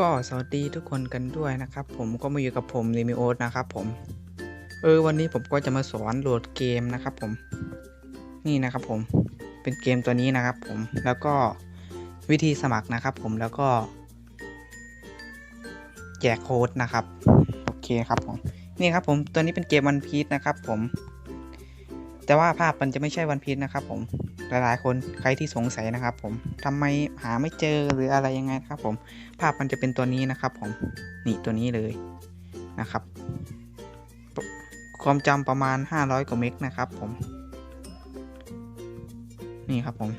ก็สวัสดีทุกคนกันด้วยนะครับ ผมก็มาอยู่กับผมลิมิโอสนะครับผม เออวันนี้ผมก็จะมาสอนโหลดเกมนะครับผม นี่นะครับผมเป็นเกมตัวนี้นะครับผมแล้วก็วิธีสมัครนะครับผมแล้วก็ แจกโค้ดนะครับ โอเคครับผมนี่ครับผมตัวนี้เป็นเกมวันพีชนะครับผม แต่ว่าภาพมันจะไม่ใช่วันพีชนะครับผมหลายๆ คนใครที่สงสัยนะครับผมทำไมหาไม่เจอหรืออะไรยังไงครับผมภาพมันจะเป็นตัวนี้นะครับผมนี่ตัวนี้เลยนะครับ ความจำประมาณ 500 กว่าเมกนะครับผมนี่ครับผม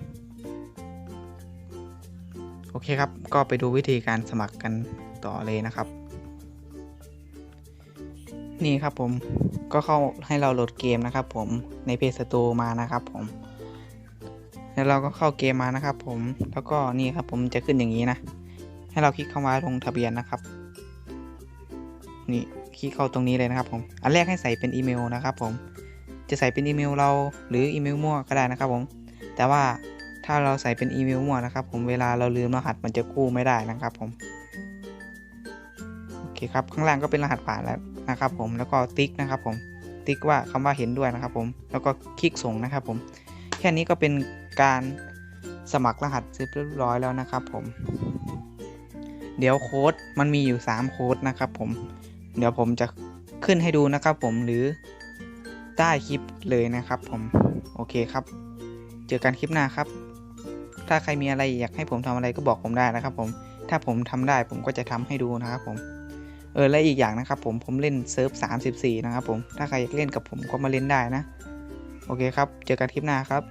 โอเคครับ ก็ไปดูวิธีการสมัครกันต่อเลยนะครับ นี่ครับผมก็เข้าให้เราโหลดเกมนะครับผมใน Play Store มานะครับผม แล้วเราก็เข้าเกมมานะครับผมแล้วก็นี่ครับผมจะขึ้นอย่างนี้นะ ให้เราคลิกเข้ามาลงทะเบียนนะครับ นี่คลิกเข้าตรงนี้เลยนะครับผมอันแรกให้ใส่เป็นอีเมลนะครับผมจะใส่เป็นอีเมลเราหรืออีเมลมั่วก็ได้นะครับผม แต่ว่าถ้าเราใส่เป็นอีเมลมั่วนะครับ ผมเวลาเราลืมรหัสมันจะกู้ไม่ได้นะครับผมโอเคครับข้างล่างก็เป็นรหัสผ่านแล้ว นะครับผมแล้วก็ติ๊กนะครับผมติ๊กว่าคำว่าเห็นด้วยนะครับผมแล้วก็คลิกส่งนะครับผมแค่นี้ก็เป็นการสมัครรหัสเรียบร้อยแล้วนะครับผม เดี๋ยวโค้ดมันมีอยู่ 3 โค้ดนะครับผม เดี๋ยวผมจะขึ้นให้ดูนะครับผมหรือใต้คลิปเลยนะครับผม โอเคครับ เจอกันคลิปหน้าครับ ถ้าใครมีอะไรอยากให้ผมทำอะไรก็บอกผมได้นะครับผม ถ้าผมทำได้ผมก็จะทำให้ดูนะครับผม เออและอีกอย่างนะครับผมผมเล่นเซิร์ฟ34 นะครับผมถ้าใครอยากเล่นกับผมก็มาเล่นได้นะ โอเคครับ เจอกันคลิปหน้าครับ